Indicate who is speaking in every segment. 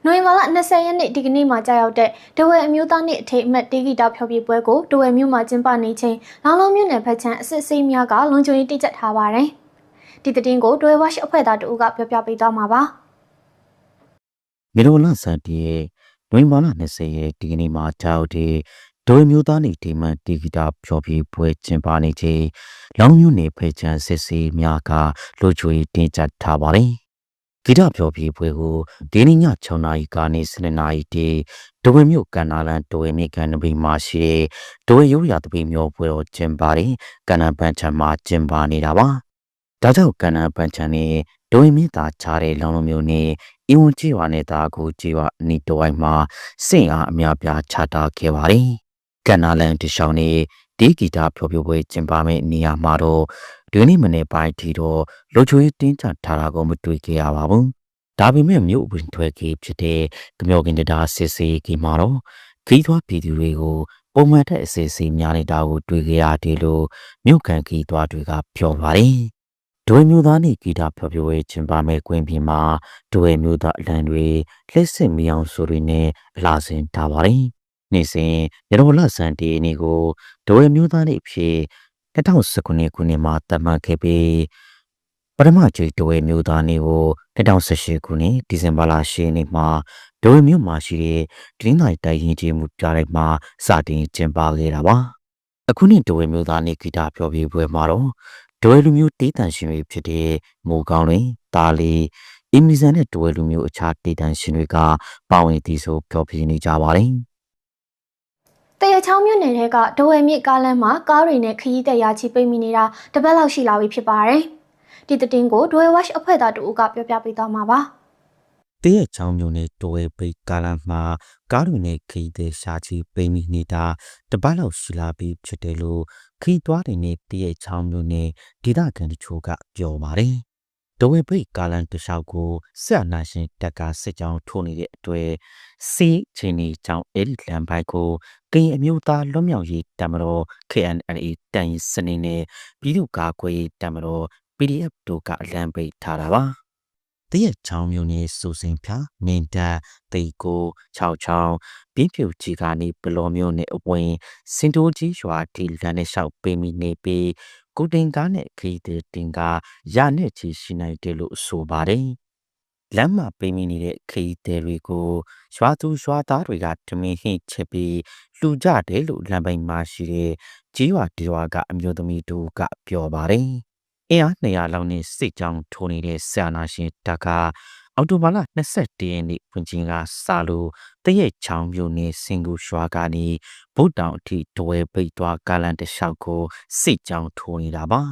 Speaker 1: ။နိုဝင်ဘာလ20ရက်နေ့ဒီကနေ့မှာကြာရောက်တဲ့ဒဝဲအမျိုးသားနေ့အထိမ်းအမှတ်တေဂီတာဖျော်ဖြေပွဲကိုဒဝဲမြို့မှာကျင်းပနေချိန်လောင်လုံးမြို့နယ်ဖက်ချမ်းအစစ်အစိမ်းများကလုံခြုံရေးတိကျပ်ထားပါတယ်။ဒီသတင်းကိုဒဝဲဝက်အဖွဲ့သားတို့ကပြောပြပေးသွားမှာပါ။
Speaker 2: မြေတော်လဆန်တီရဲ့နွေမာလာ20ရက်ဒီကနေ့မှာကြောက်တဲ့ဒိုးမျိုးသားနေဒီမန်တီဂီတာဖြော်ပြပွဲကျင်းပနေချိန်လောင်မျိုးနေဖေချန်စစ်စီများကလူချွေတင်ကြထားပါတယ် ဂီတဖြော်ပြပွဲကိုဒီနေ့ည6နာရီကနေ7နာရီတိဒိုဝေမျိုးကန်နာလန်ဒိုဝေမြေကန်နဘီမှာရှိတဲ့ဒိုဝေရိုးရာတပီမျိုးပွဲတော်ကျင်းပါတယ်ကန်နပန်ချံမှာကျင်းပနေတာပါဒါကြောင့်ကန်နပန်ချံနဲ့ဒိုဝေမြေသားချတဲ့လောင်လုံးမျိုးနဲ့အင်ဝန်ကြီးဝါနေတာကိုကြီးဝအနီတဝိုင်းမှာစင့်အားအများပြားချတာခဲ့ပါတယ်။ကန်နာလန်တရှောင်းနေဒီဂီတာဖြောပြပွဲကျင်းပမယ့်နေရာမှာတော့ ဒီနေ့မနေ့ပိုင်းထီတော့လူချိုရေးတင်းချထားတာကိုမတွေ့ခဲ့ရပါဘူး။ဒါပေမဲ့မြို့ဝင်ထွက်ကြီးဖြစ်တဲ့ကမျောကင်တတာစစ်စေးကြီးမှာတော့ခီးသွွားပြည်သူတွေကိုပုံမှန်တဲ့အစီအစဉ်များနေတာကိုတွေ့ကြရတယ်လို့မြို့ကန်ခီးသွွားတွေကပြောပါတယ်။ဒွေမျိုးသားနေဂီတာဖျော်ဖြေပွဲကျင်းပမဲ့ကွင်းပြင်မှာဒွေမျိုးသားအလံတွေလက်စစ်မီအောင်ဆိုတွေနဲ့အလားစဉ်ထားပါတယ်။နေ့စဉ်ရတော်လဆန်တီနေကိုဒွေမျိုးသားနေဖြစ် 2019ခုနှစ်မှာတတ်မှတ်ခဲ့ပြီးပထမကြိမ်ဒွေမျိုးသားနေကို2018ခုနှစ်ဒီဇင်ဘာလ10ရက်နေ့မှာဒွေမျိုးမှာရှိတဲ့ဒင်းနိုင်တိုင်ရင်ကြီးမှုပြလိုက်မှာစတင်ကျင်းပခဲ့တာပါ။အခုနှစ်ဒဝဲမျိုးသားနေဂီတာဖျော်ဖြေပွဲမှာတော့ဒွဲလူမျိုးတေးတန်ရှင်တွေဖြစ်တဲ့မိုးကောင်းတွေတာလီအီမီဇန်နဲ့ဒွဲလူမျိုးအခြားတေးတန်ရှင်တွေကပါဝင်တီးဆိုဖျော်ဖြေနေကြပါတယ်
Speaker 1: တရချောင်းမြို့နယ်ကဒဝဲမြစ်ကားလမ်းမှာကားတွေနဲ့ခရီးသက်ရာချီပိတ်မိနေတာတပတ်လောက်ရှိလာပြီဖြစ်ပါတယ်။ဒီသတင်းကိုဒဝဲဝက်အဖွဲ့သားတို့ကပြောပြပေးသွားမှာပါ။
Speaker 2: တရချောင်းမြို့နယ်ဒဝဲပိတ်ကားလမ်းမှာကားတွေနဲ့ခရီးသည်ရှာချီပိတ်မိနေတာတပတ်လောက်ရှိလာပြီဖြစ်တယ်လို့ခီးသွားတဲ့နေ့တရဲ့ချောင်းမျိုးနဲ့ဒေသခံတချို့ကပြောပါတယ်။ ဒဝဲဘိတ်ကာလန်တလျှောက်ကိုဆက်အနာရှင်တက်ကစစ်ကြောင်းထိုးနေတဲ့အတွက်စီချင်းဒီကြောင့်အဲ့ဒီလမ်းပိုက်ကိုကရင်အမျိုးသားလွတ်မြောက်ရေးတမတော် KNLA တန်စနေနဲ့ပြည်သူ့ကာကွယ်ရေးတမတော် PDF တို့ကအလံပိတ်ထားတာပါ။တရက်ချောင်းမျိုးနဲ့စူစင်ဖြာမင်းတပ်တိတ်ကို6ချောင်းပြင်းဖြူကြီးကနေဘလော်မျိုးနဲ့အဝင်စင်တိုကြီးရွာတီလန်နဲ့လျှောက်ပေးမိနေပြီး ကိုတင်ကားနဲ့ခရီးသည်တင်ကားရနဲ့ချီရှိနိုင်တယ်လို့ဆိုပါတယ်လမ်းမှာပိမိနေတဲ့ခရီးသည်တွေကိုရွာသူရွာသားတွေကတမင်ဟိချက်ပြီးလှူကြတယ်လို့လမ်းပိုင်းမှာရှိတဲ့ကြီးရွာဒီရွာကအမျိုးသမီးတို့ကပြောပါတယ်အင်အား200လောက်နဲ့စစ်ကြောင်းထိုးနေတဲ့ဆာနာရှင်တက အော်တိုဘာလ21ရက်နေ့ဝင်ချင်းကစလို့တရက်ချောင်းမြို့နယ်စင်ကူရွာကနေဗုတ်တောင်အထိဒဝဲပိတ်သွားကာလန်တလျှောက်ကိုစစ်ကြောင်းထိုးနေတာပါ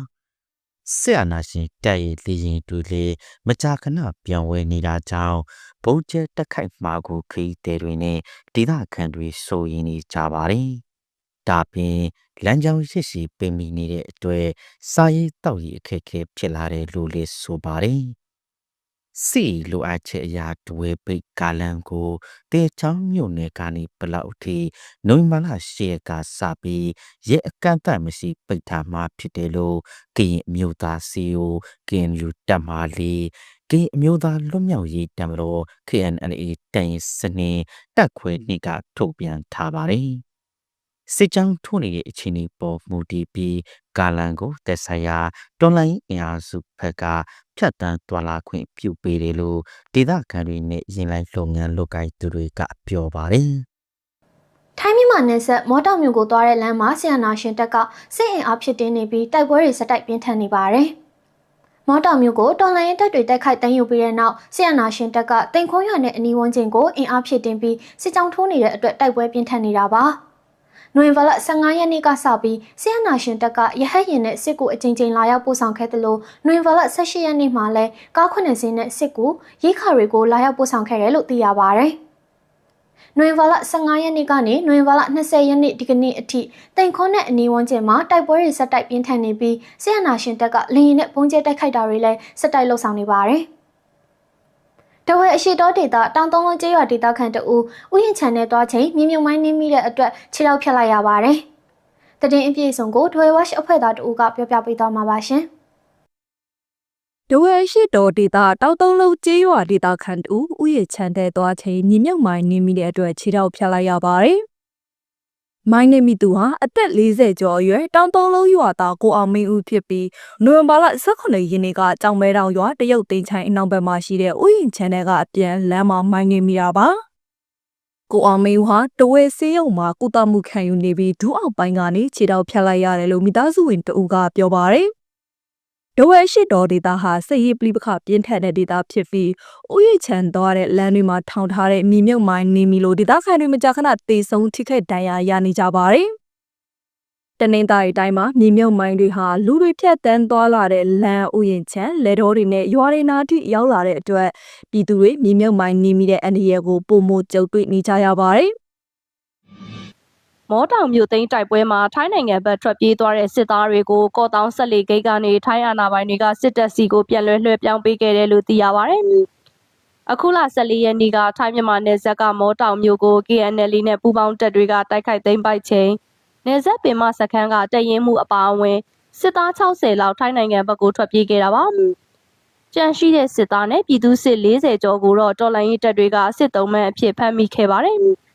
Speaker 2: ဆရာနာရှင်တက်ရဲ့လေရင်တူလေမကြာခဏပြောင်းဝဲနေတာကြောင့်ဘုံကျဲတက်ခိုက်မှာကိုခီးတဲတွေနဲ့ဒေသခံတွေစိုးရင်နေကြပါတယ်ဒါပြင်လမ်းကြောင်းရစ်ရှိပင်မိနေတဲ့အတွက်စာရေးတောက်ရည်အခက်အခဲဖြစ်လာတယ်လို့လည်းဆိုပါတယ်။ စီလိုအပ်ချက်အရာဒွေပိတ်ကာလန်ကိုတေချောင်းမြို့နယ်ကနေဘလောက်ထိနိုဝင်ဘာလ10ရက်ကစပြီးရဲအကန့်အသတ်မရှိပိတ်ထားမှဖြစ်တယ်လို့ကရင်အမျိုးသားစီယိုကရင်လူတက်မာလီကရင်အမျိုးသားလွတ်မြောက်ရေးတမတော် KNLA တန်ရင်စနစ်တက်ခွဲနှိကထုတ်ပြန်ထားပါတယ်။ စစ်ကြောင်းထိုးနေတဲ့အခြေအနေပေါ်မူတည်ပြီးကာလန်ကိုတက်ဆိုင်ရာတွန်လိုင်းအင်အားစုဘက်ကဖြတ်တန်းသွာလာခွင့်ပြုပေးတယ်လို့ဒေသခံတွေနဲ့ရင်လိုက်လုပ်ငန်းလုပ်ကိုင်သူတွေကပြောပါတယ်။
Speaker 1: ထိုင်းမြန်မာနယ်စပ်မော်တော်မြို့ကိုသွားတဲ့လမ်းမှာဆီယနာရှင်တပ်ကစစ်အင်အားဖြစ်တင်းနေပြီးတိုက်ပွဲတွေစတိုက်ပြင်းထန်နေပါတယ်။မော်တော်မြို့ကိုတော်လိုင်းတပ်တွေတိုက်ခိုက်တန်းယူပြီးတဲ့နောက်ဆီယနာရှင်တပ်ကတိန်ခုံးရွာနဲ့အနီးဝန်းကျင်ကိုအင်အားဖြစ်တင်းပြီးစစ်ကြောင်းထိုးနေတဲ့အတွက်တိုက်ပွဲပြင်းထန်နေတာပါ။ နိုဝင်ဘာလ15ရက်နေ့ကစပြီးဆီယနာရှင်တပ်ကရဟတ်ရင်နဲ့စစ်ကူအကြိမ်ကြိမ်လာရောက်ပို့ဆောင်ခဲ့တယ်လို့နိုဝင်ဘာလ18ရက်နေ့မှာလည်းကားခွနဲ့စင်းနဲ့စစ်ကူရိခါတွေကိုလာရောက်ပို့ဆောင်ခဲ့တယ်လို့သိရပါဗျ။နိုဝင်ဘာလ15ရက်နေ့ကနေနိုဝင်ဘာလ20ရက်နေ့ဒီကနေ့အထိတိန်ခွန်းနဲ့အနီးဝန်းကျင်မှာတိုက်ပွဲတွေဆက်တိုက်ပြင်းထန်နေပြီးဆီယနာရှင်တပ်ကလေရင်နဲ့ပုံကျဲတိုက်ခိုက်တာတွေလည်းဆက်တိုက်လှုပ်ဆောင်နေပါတယ်။တဝဲ အရှိတောဒေတာတောင်သုံးလုံးကျေးရွာဒေတာခန့်တူဥယျာဉ်ချန်နဲ့တွားချိန်မြေမြုံမိုင်းနှင်းမိတဲ့အတွက်ခြေထောက်ဖြတ်လိုက်ရပါတယ်။တည်င်းအပြည့်စုံကိုဒွေဝက်အဖွဲ့သားတူကပြောပြပေးသွားမှာပါရှင်
Speaker 3: ဒဝဲရှိတော်ဒေတာတောက်တုံးလုံးကျေးရွာဒေတာခန်တူဥယျာဉ်ချန်တဲ့သွားချိန်ညီမြုပ်မိုင်းနေမိတဲ့အတွက်ခြေထောက်ဖြတ်လိုက်ရပါတယ်။ မိုင်းနေမိသူဟာအသက်40ကျော်အရွယ်တောင်တုံးလုံးရွာသားကိုအောင်မင်းဦးဖြစ်ပြီးနိုဝင်ဘာလ18ရက်နေ့ကကြောင်မဲတောင်ရွာတရုတ်သိန်းချိုင်အနောက်ဘက်မှာရှိတဲ့ဥယျာဉ်ချန်တဲ့ကအပြန်လမ်းမှာမိုင်းနေမိတာပါ။ကိုအောင်မင်းဦးဟာတဝဲဆေးရုံမှာကုသမှုခံယူနေပြီးဒူးအောက်ပိုင်းကနေခြေထောက်ဖြတ်လိုက်ရတယ်လို့မိသားစုဝင်တဦးကပြောပါတယ်။ ဒဝဲရှိတော်ဒေတာဟာစစ်ရေးပဋိပက္ခပြင်းထန်တဲ့ဒေတာဖြစ်ပြီးဥယျာဉ်ချန်သွားတဲ့လမ်းတွေမှာထောင်ထားတဲ့မြေမြုပ်မိုင်းနေမီလိုဒေတာခံတွေမကြာခဏတေဆုံးထိခိုက်ဒဏ်ရာရနေကြပါတယ်။တနင်္သာရီတိုင်းမှာမြေမြုပ်မိုင်းတွေဟာလူတွေဖြတ်တန်းသွားလာတဲ့လမ်းဥယျာဉ်ချန်လက်တော်တွေနဲ့ရွာတွေနာထိရောက်လာတဲ့အတွက်ပြည်သူတွေမြေမြုပ်မိုင်းနေမိတဲ့အန္တရာယ်ကိုပုံမကြုံတွေ့နေကြရပါတယ်။
Speaker 4: မောတောင်မြို့သိမ်းတိုက်ပွဲမှာထိုင်းနိုင်ငံဘက်ထွက်ပြေးသွားတဲ့စစ်သားတွေကိုကော့တောင်းဆက်လီဂိတ်ကနေထိုင်းအာဏာပိုင်တွေကစစ်တပ်စီကိုပြန်လွှဲလွှဲပြောင်းပေးခဲ့တယ်လို့သိရပါတယ်။အခုလ14ရက်နေ့ကထိုင်းမြန်မာနယ်စပ်ကမောတောင်မြို့ကို KNL နဲ့ပူးပေါင်းတပ်တွေကတိုက်ခိုက်သိမ်းပိုက်ချိန်နယ်စပ်ပင်မစခန်းကတရင်မှုအပါအဝင်စစ်သား60လောက်ထိုင်းနိုင်ငံဘက်ကိုထွက်ပြေးခဲ့တာပါ။ကြန့်ရှိတဲ့စစ်သားနဲ့ပြည်သူစစ်40ကျော်ကိုတော့တော်လိုင်းရေးတပ်တွေကစစ်တုံးမှန်အဖြစ်ဖမ်းမိခဲ့ပါတယ်။